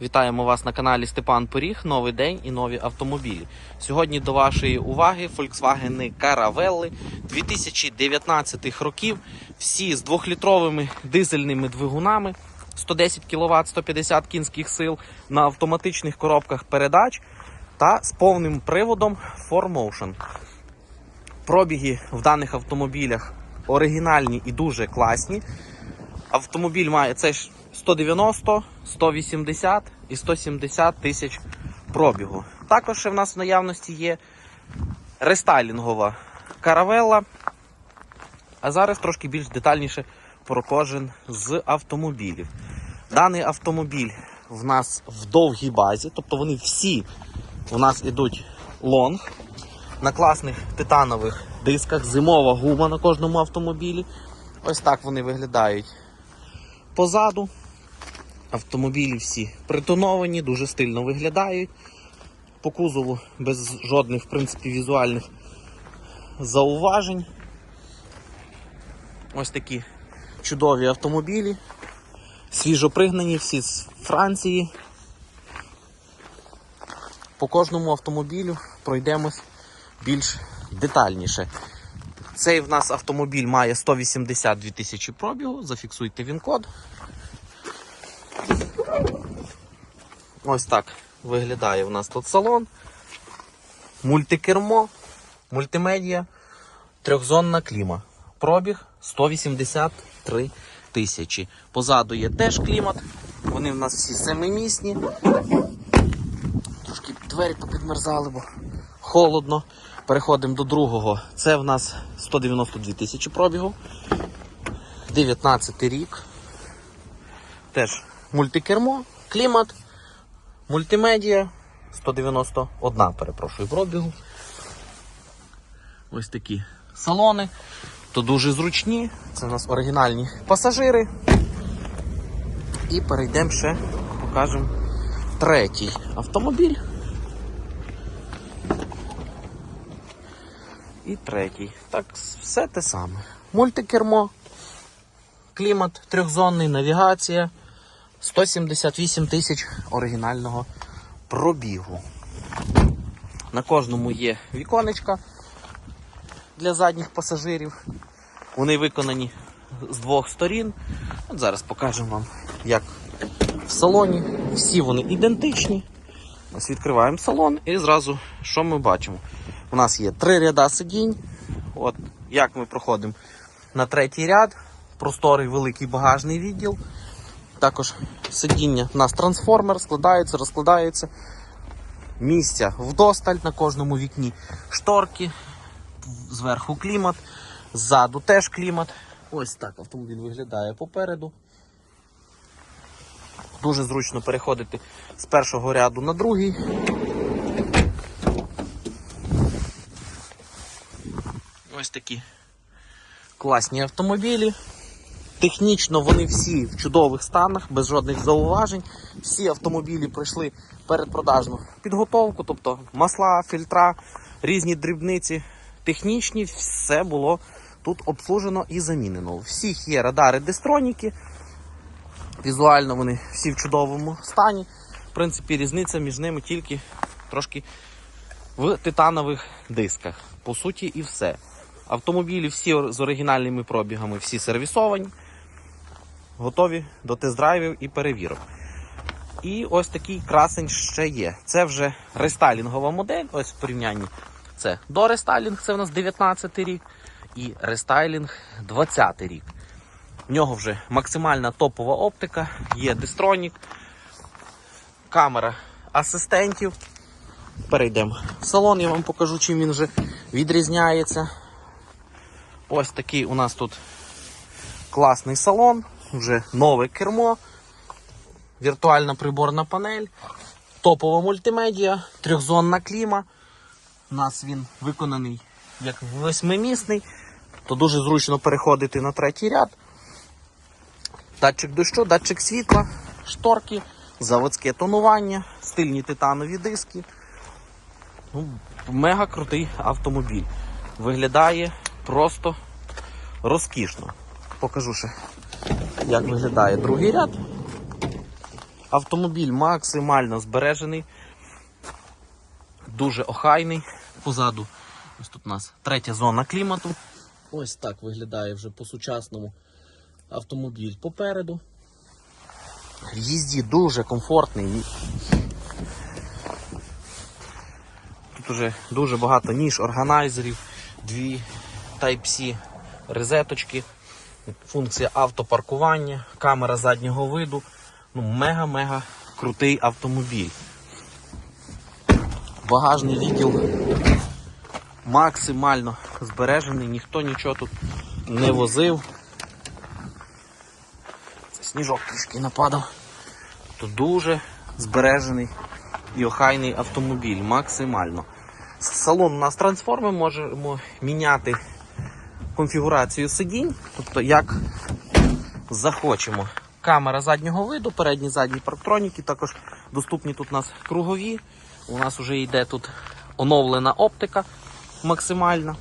Вітаємо вас на каналі Степан Поріг. Новий день і нові автомобілі. Сьогодні до вашої уваги Volkswagen Caravelle 2019 років. Всі з двохлітровими дизельними двигунами, 110 кВт, 150 кінських сил на автоматичних коробках передач та з повним приводом 4Motion. Пробіги в даних автомобілях оригінальні і дуже класні. Автомобіль має це ж 190, 180 і 170 тисяч пробігу. Також в нас в наявності є рестайлінгова каравелла. А зараз трошки більш детальніше про кожен з автомобілів. Даний автомобіль в нас в довгій базі, тобто вони всі у нас ідуть лонг на класних титанових дисках, зимова гума на кожному автомобілі. Ось так вони виглядають позаду. Автомобілі всі притоновані, дуже стильно виглядають. По кузову без жодних, в принципі, візуальних зауважень. Ось такі чудові автомобілі. Свіжопригнані, всі з Франції. По кожному автомобілю пройдемось більш детальніше. Цей в нас автомобіль має 182 тисячі пробігу. Зафіксуйте він код. Ось так виглядає у нас тут салон. Мультикермо, мультимедіа, трьохзонна кліма. Пробіг 183 тисячі. Позаду є теж клімат. Вони в нас всі семимісні. Трошки двері попідмерзали, бо холодно. Переходимо до другого. Це в нас 192 тисячі пробігу. 19 рік. Теж мультикермо, клімат, мультимедіа. 191, перепрошую, пробігу. Ось такі салони. То дуже зручні. Це у нас оригінальні пасажири. І перейдемо ще, покажемо третій автомобіль. І третій. Так, все те саме. Мультикермо, клімат трьохзонний, навігація. 178 тисяч оригінального пробігу. На кожному є віконечка для задніх пасажирів. Вони виконані з двох сторін. От зараз покажемо вам, як в салоні. Всі вони ідентичні. Ось відкриваємо салон і зразу що ми бачимо? У нас є три ряда сидінь. От як ми проходимо на третій ряд, просторий великий багажний відділ. Також сидіння у нас трансформер, складається, розкладається. Місця вдосталь на кожному вікні шторки, зверху клімат, ззаду теж клімат. Ось так автомобіль виглядає попереду. Дуже зручно переходити з першого ряду на другий. Ось такі класні автомобілі. Технічно вони всі в чудових станах, без жодних зауважень. Всі автомобілі пройшли передпродажну підготовку, тобто масла, фільтра, різні дрібниці. Технічні, все було тут обслужено і замінено. У всіх є радари дестроніки. Візуально вони всі в чудовому стані. В принципі, різниця між ними тільки трошки в титанових дисках. По суті, і все. Автомобілі всі з оригінальними пробігами, всі сервісовані, готові до тест-драйвів і перевірок. І ось такий красень ще є. Це вже рестайлінгова модель. Ось в порівнянні. Це до рестайлінг, це у нас 19 рік, і рестайлінг 20 рік. В нього вже максимальна топова оптика, є дистронік, камера асистентів. Перейдемо в салон, я вам покажу, чим він вже відрізняється. Ось такий у нас тут класний салон, вже нове кермо, віртуальна приборна панель, топова мультимедіа, трьохзонна кліма. У нас він виконаний як восьмимісний, то дуже зручно переходити на третій ряд. Датчик дощу, датчик світла, шторки, заводське тонування, стильні титанові диски. Ну, Мега крутий автомобіль. Виглядає просто розкішно. Покажу ще, як виглядає другий ряд. Автомобіль максимально збережений, дуже охайний. Позаду ось тут у нас третя зона клімату. Ось так виглядає вже по-сучасному автомобіль попереду. В їзді дуже комфортний. Тут уже дуже багато ніж, органайзерів, дві Type-C розеточки, функція автопаркування, камера заднього виду. Ну, мега-мега крутий автомобіль. Багажний відділ максимально збережений, ніхто нічого тут не возив. Це сніжок трішки нападав. Тут дуже збережений і охайний автомобіль максимально. Салон у нас трансформи, можемо міняти конфігурацію сидінь, тобто як захочемо. Камера заднього виду, передні задні парктроніки, також доступні тут у нас кругові. У нас вже йде тут оновлена оптика максимальна.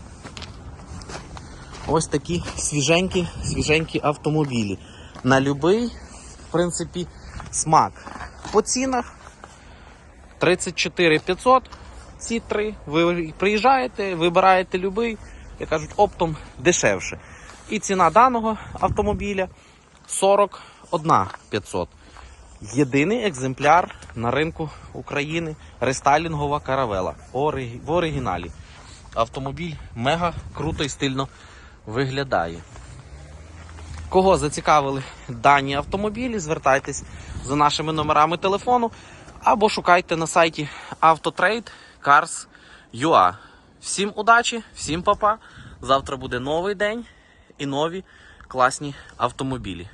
Ось такі свіженькі, свіженькі автомобілі. На будь-який, в принципі, смак. По цінах 34 500 ці три. Ви приїжджаєте, вибираєте любий, як кажуть, оптом дешевше. І ціна даного автомобіля 41 500. Єдиний екземпляр на ринку України рестайлінгова каравела в оригіналі. Автомобіль мега круто і стильно виглядає. Кого зацікавили дані автомобілі, звертайтесь за нашими номерами телефону або шукайте на сайті Autotrade. Всім удачі, всім папа. Завтра буде новий день і нові класні автомобілі.